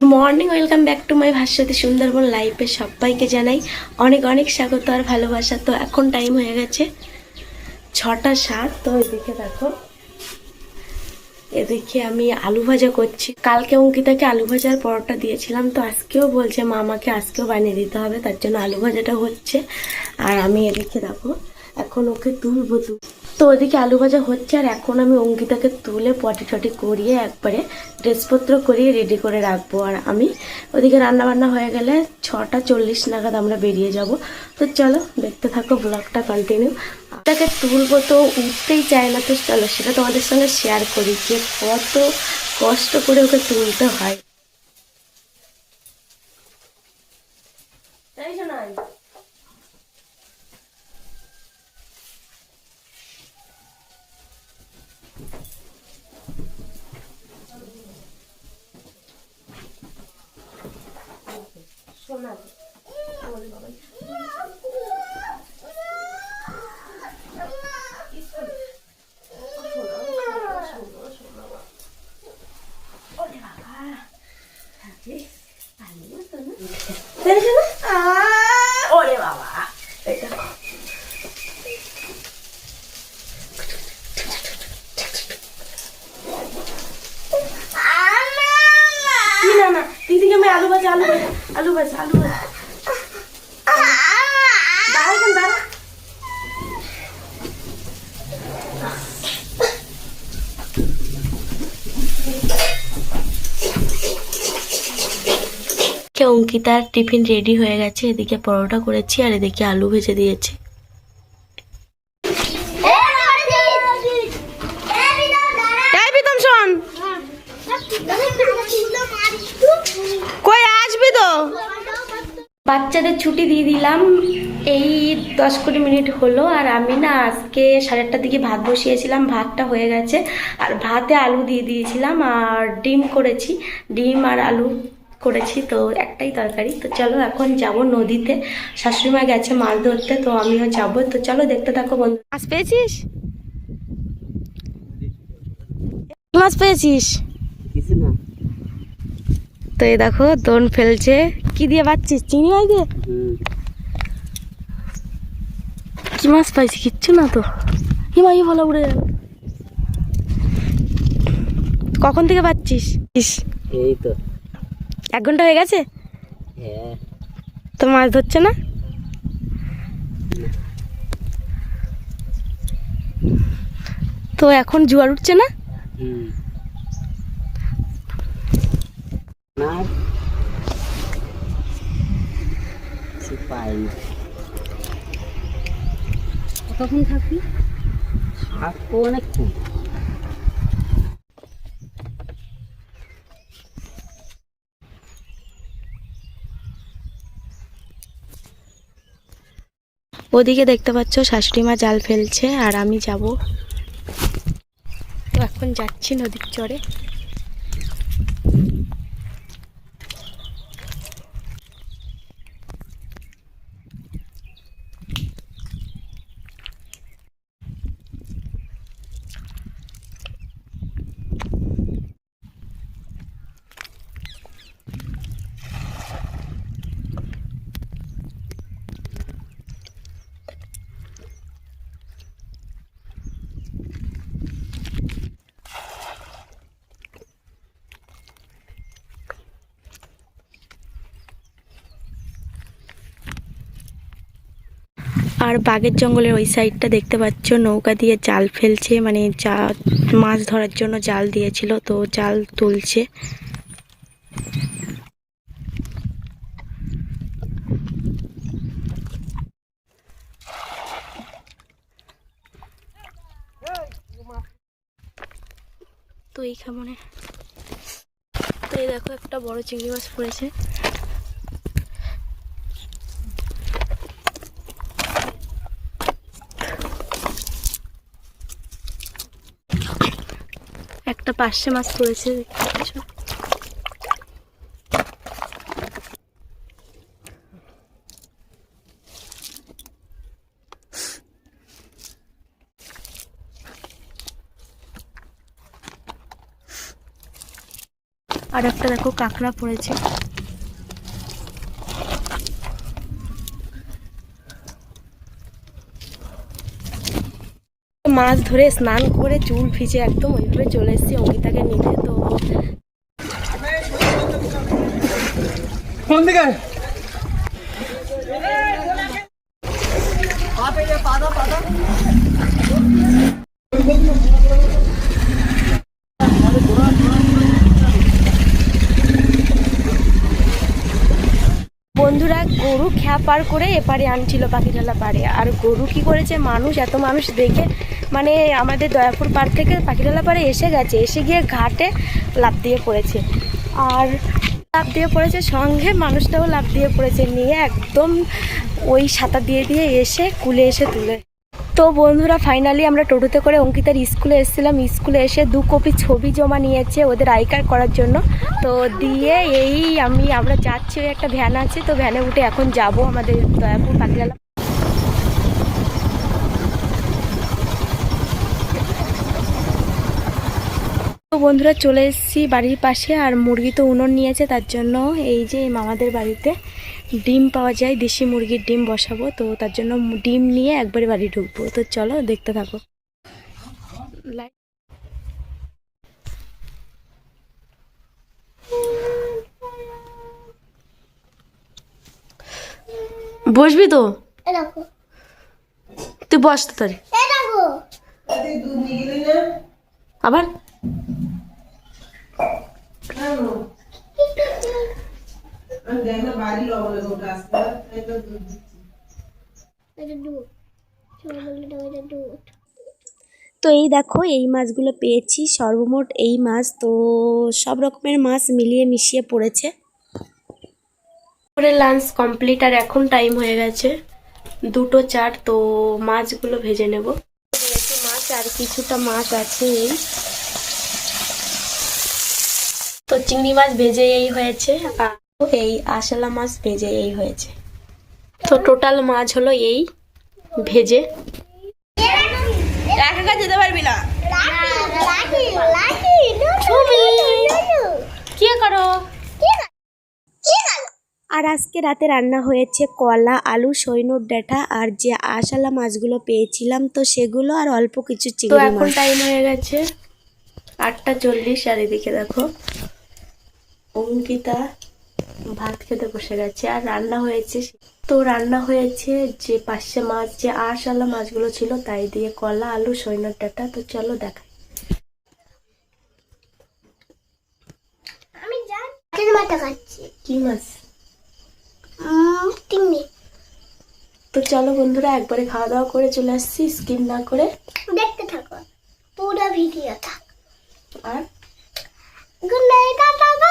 Morning, welcome back to my Bhaswati Sundarban লাইফে সবাইকে জানাই অনেক অনেক স্বাগত আর ভালোবাসা। তো এখন টাইম হয়ে গেছে ছটা সাত। তো এদিকে দেখো, এদিকে আমি আলু ভাজা করছি। কালকে অঙ্কিতাকে আলু ভাজার পরোটা দিয়েছিলাম, তো আজকেও বলছে মা আমাকে আজকেও বানিয়ে দিতে হবে, তার জন্য আলু ভাজাটা হচ্ছে। আর আমি এদিকে দেখো, এখন ওকে তুলবো তুল তো ওদিকে আলু ভাজা হচ্ছে, আর এখন আমি অঙ্কিতাকে তুলে পটি টটি করিয়ে একবারে ড্রেসপত্র করিয়ে রেডি করে রাখব। আর আমি ওদিকে রান্না বান্না হয়ে গেলে ছটা চল্লিশ নাগাদ আমরা বেরিয়ে যাব। তো চলো, দেখতে থাকো ব্লগটা কন্টিনিউ তাকে তুলবো তো উঠতেই চায় না, তো চলো সেটা তোমাদের সঙ্গে শেয়ার করি যে কত কষ্ট করে ওকে তুলতে হয় তাই শোনাই শোনা বল বাবা ওরে বাবা এটা কি না না দিদিকে আমি আলু অঙ্কিতার টিফিন রেডি হয়ে গেছে এদিকে পরোটা করেছি আর এদিকে আলু ভেজে দিয়েছি। বাচ্চাদের ছুটি দিয়ে দিলাম। এই দশ কুড়ি মিনিট হলো আর আমি না আজকে সাড়ে আটটার দিকে ভাত বসিয়েছিলাম ভাতটা হয়ে গেছে। আর ভাতে আলু দিয়ে দিয়েছিলাম আর ডিম করেছি। ডিম আর আলু করেছি তো একটাই তরকারি। তো চলো এখন যাব নদীতে। শাশুড়িমা গেছে মাছ ধরতে তো আমিও যাব। তো চলো দেখতে থাকো বন্ধু। মাছ পেয়েছিস? মাছ পেয়েছিস? কিছু না। তো এই দেখো দোন ফেলছে। কি দিয়ে পাচ্ছিস চিনি মাছ দিয়ে হুম কি মাছ পাইছি? কিচ্ছু না তো। কি মাছ ভালো উড়ে গেল কখন থেকে পাচ্ছিস এই তো। এক ঘণ্টা হয়ে গেছে? হ্যাঁ। তো মাছ ধরছে না? তো এখন জোয়ার উঠছে না? হুম। না কিছু পাইনি কতক্ষণ থাকবি? থাকব অনেকক্ষণ ওদিকে দেখতে পাচ্ছ শাশুড়ি মা জাল ফেলছে আর আমি যাব। তো এখন যাচ্ছি নদীর চরে। আর বাগের জঙ্গলের ওই সাইডটা দেখতে পাচ্ছ, নৌকা দিয়ে জাল ফেলছে মানে মাছ ধরার জন্য জাল দিয়েছিল, তো জাল তুলছে। তো এইখানে তো এই দেখো একটা বড় চিংড়ি মাছ পড়েছে। একটা পার্শে মাছ পড়েছে দেখতে আর একটা দেখো কাঁকড়া পড়েছে। মাছ ধরে স্নান করে চুল ভিজে একদম ওইভাবে চলে এসেছি অঙ্কিতাকে নিতে, তো দিকে বন্ধুরা গরু পার করে এপারে আনছিল পাখিরালা পাড়ে। আর গরু কি করেছে? মানুষ, এত মানুষ দেখে মানে আমাদের দয়াপুর পাড় থেকে পাখিরালা পাড়ে এসে গেছে। এসে গিয়ে ঘাটে লাভ দিয়ে পড়েছে। আর লাভ দিয়ে পড়েছে সঙ্গে মানুষটাও লাভ দিয়ে পড়েছে। নিয়ে একদম ওই সাঁতার দিয়ে দিয়ে এসে কুলে এসে তুলে। তো বন্ধুরা ফাইনালি আমরা টোটোতে করে অঙ্কিতার স্কুলে এসেছিলাম। স্কুলে এসে দু কপি ছবি জমা নিয়েছে ওদের আই কার্ড করার জন্য। তো দিয়ে এই আমি, আমরা যাচ্ছি একটা ভ্যান আছে, তো ভ্যানে উঠে এখন যাব আমাদের দয়াপুর পাখিরালা তো বন্ধুরা চলে এসেছি বাড়ির পাশে আর মুরগি তো উনুন নিয়েছে তার জন্য এই যে মামাদের বাড়িতে ডিম পাওয়া যায় দেশি মুরগির ডিম বসাবো। তো তার জন্য ডিম নিয়ে একবারে বাড়ি ঢুকবো। তো চলো দেখতে থাকো। লাইট বসবি তো? তুই বস তো এই দেখো এই মাছগুলো পেয়েছি সর্বমোট এই মাছ। তো সব রকমের মাছ মিলিয়ে মিশিয়ে পড়েছে। করে লাঞ্চ কমপ্লিট আর এখন টাইম হয়ে গেছে। দুটো চার তো মাছগুলো ভেজে নেব। মাছ আর কিছুটা মাছ আছে এই। তো চিংড়ি মাছ ভেজে এই হয়েছে। আর এই আশালা মাছ ভেজে এই হয়েছে। তো টোটাল মাছ হলো এই ভেজে। একা একা যেতে পারবি না। কি করো? আর আজকে রাতে রান্না হয়েছে কলা আলু সৈনুর ডাঁটা আর যে আশালা মাছগুলো পেয়েছিলাম তো সেগুলো আর অল্প কিছু চিংড়ি এখন টাইম হয়ে গেছে আটটা চল্লিশ আর এদিকে দেখো অঙ্কিতা ভাত খেতে বসে গেছে আর রান্না হয়েছে তো রান্না হয়েছে যে পাশে মাছ যে আশালা মাছগুলো ছিল তাই দিয়ে কলা আলু সৈনুর ডাঁটা। তো চলো কি মাছ? তো চলো বন্ধুরা একবারে খাওয়া দাওয়া করে চলে আসছি না করে। দেখতে থাকো পুরো ভিডিও থাক। আর? Good night tata